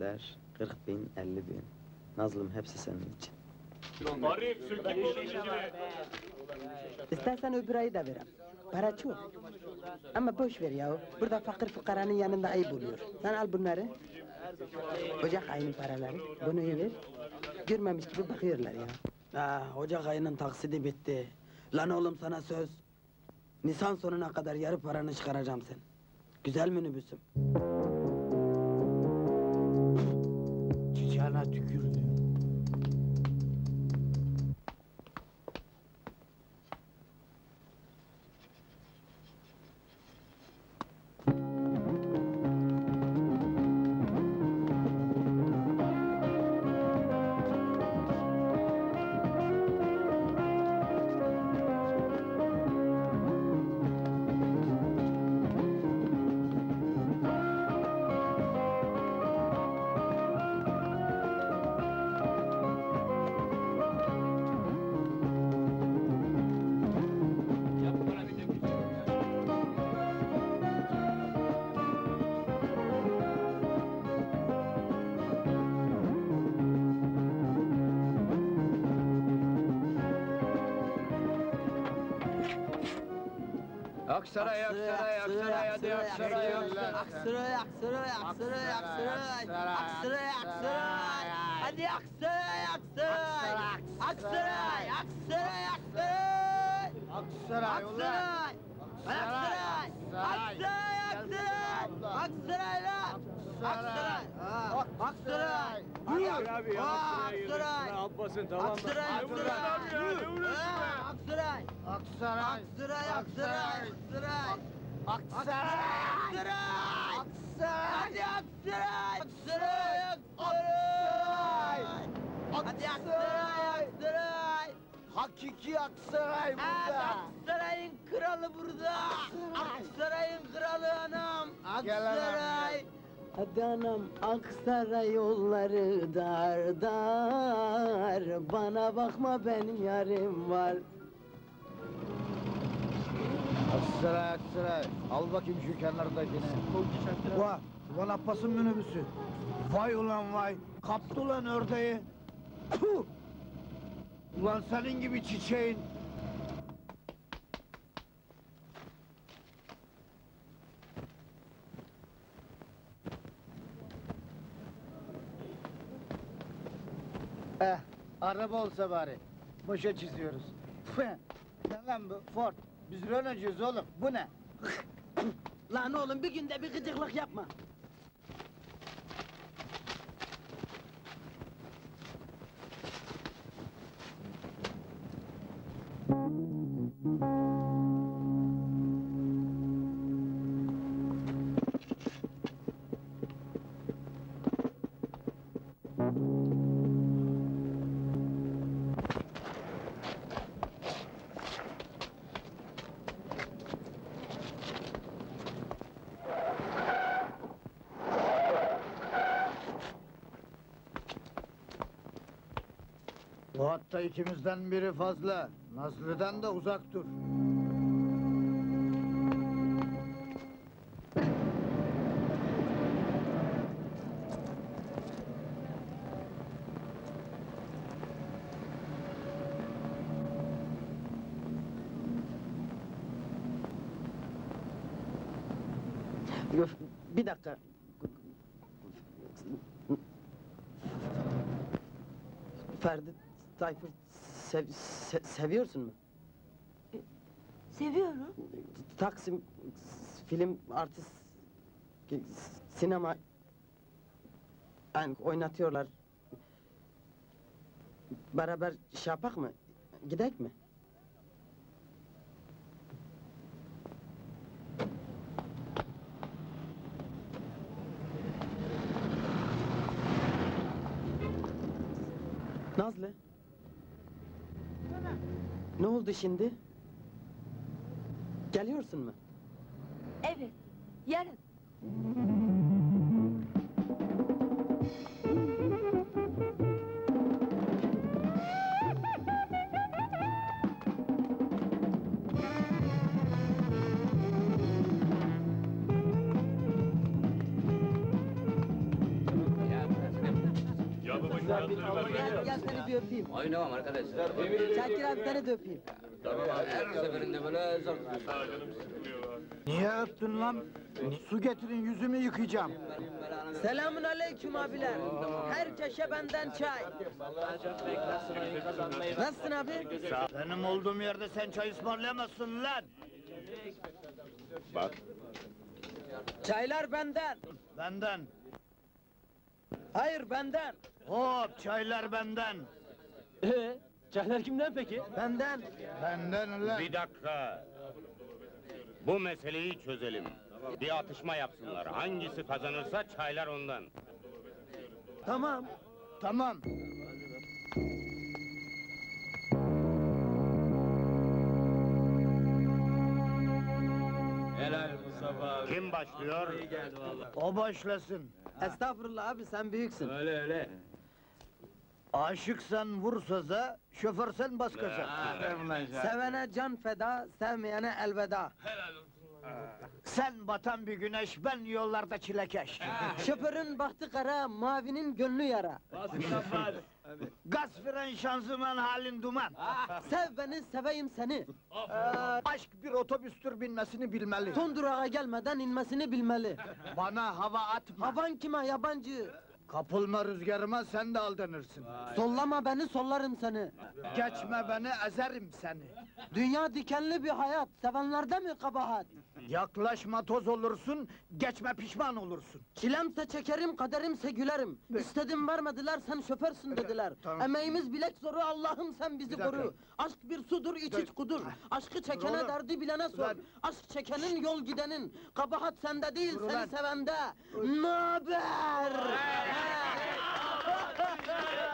işler. 40 bin, 50 bin. Nazlım hepsi senin için. Arif sökeyim onun içine. İstersen öbür ayı da verem. Para çok. Ama boş ver ya. Burada fakir fukaranın yanında ayıp oluyor. Sen al bunları. Ocak ayının paraları. Bunu ver. Görmemiş gibi bakıyorlar ya. Ah, Ocak ayının taksidi bitti. Lan oğlum sana söz. Nisan sonuna kadar yarı paranı çıkaracağım sen. Güzel minibüsüm. Çiçeğine tükürdü. Aksaray, Aksaray, Aksaray, hadi Aksaray, Aksaray, Aksaray, Aksaray, Aksaray, Aksaray, Aksaray, hadi Aksaray, Aksaray, Aksaray, Aksaray, Aksaray, Aksaray. Aksaray, Aksaray, Aksaray, Aksaray, Aksaray lan, Aksaray, Aksaray, Aksaray abi ya, Aa. Ne yapmasın tamam mı? Aksaray, Ay, uğraş Aksaray. Aksaray, Aksaray. Aksaray, Aksaray, Aksaray. Aksaray. Aksaray! Aksaray. Hadi Aksaray! Aksaray! Aksaray! Hadi Aksaray! Aksaray! Hakiki Aksaray Evet, burada. Aksaray'ın kralı burada! Aksaray'ın kralı anam! Gel anam, Aksaray! Gel. Hadi anam Aksaray yolları dar dar Bana bakma benim yarim var Aksaray Aksaray. Al bakayım şu kenardakini. Vay. Ulan Abbas'ın minibüsü. Vay ulan vay. Kaptı ulan ördeği. Puh. Ulan senin gibi çiçeğin. Eh, araba olsa bari. Boşa çiziyoruz. Lan bu? Ford. Biz Renault'cuyuz oğlum. Bu ne? Lan oğlum bir günde bir gıcıklık yapma Bu hatta ikimizden biri fazla. Nazlı'dan da uzak dur. Bir dakika. Ferdi Tayfur sev, se- seviyorsun mu? Seviyorum. Taksim film artist sinema yani oynatıyorlar. Beraber şey yapak mı? Gidek mi? Nazlı. Ne oldu şimdi? Geliyorsun mu? Evet. Yarın. Gel, seni bir öpeyim. Oynamam arkadaş. Şakir abi seni de öpeyim. Her seferinde böyle zor. Niye öptün lan? Su getirin yüzümü yıkayacağım. Selamun aleyküm abiler. Her köşe benden çay. Nasılsın abi? Benim olduğum yerde sen çay ısmarlayamazsın lan. Çaylar benden. Benden. Hayır benden. Hop çaylar benden. Ee, çaylar kimden peki? Benden. Benden ulan. Bir dakika. Bu meseleyi çözelim. Bir atışma yapsınlar. Hangisi kazanırsa çaylar ondan. Tamam. Tamam. Kim başlıyor? O başlasın. Estağfurullah abi sen büyüksün. Öyle öyle. Aşıksan vur söze, şoförsen bas gaza. Sevene can feda, sevmeyene elveda. Sen batan bir güneş, ben yollarda çilekeş. Şoförün bahtı kara, mavinin gönlü yara. Gaz fren şanzıman halin duman. Sev beni, seveyim seni. Aşk bir otobüstür binmesini bilmeli. Son durağa gelmeden inmesini bilmeli. Bana hava atma. Havan kime yabancı? Kapılma rüzgarıma sen de aldanırsın. Sollama beni, sollarım seni. Geçme beni ezerim seni. Dünya dikenli bir hayat, sevenlerde mi kabahat? Yaklaşma toz olursun, geçme pişman olursun. Çilemse çekerim, kaderimse gülerim. İstedim vermediler, sen şoförsün dediler. Tamam. Emeğimiz bilek zoru, Allah'ım sen bizi koru. Aşk bir sudur, iç iç kudur. Ah. Aşkı çekene derdi bilene sor. Aşk çekenin yol gidenin. Kabahat sende değil, Dur ulan. seni sevende. Naber?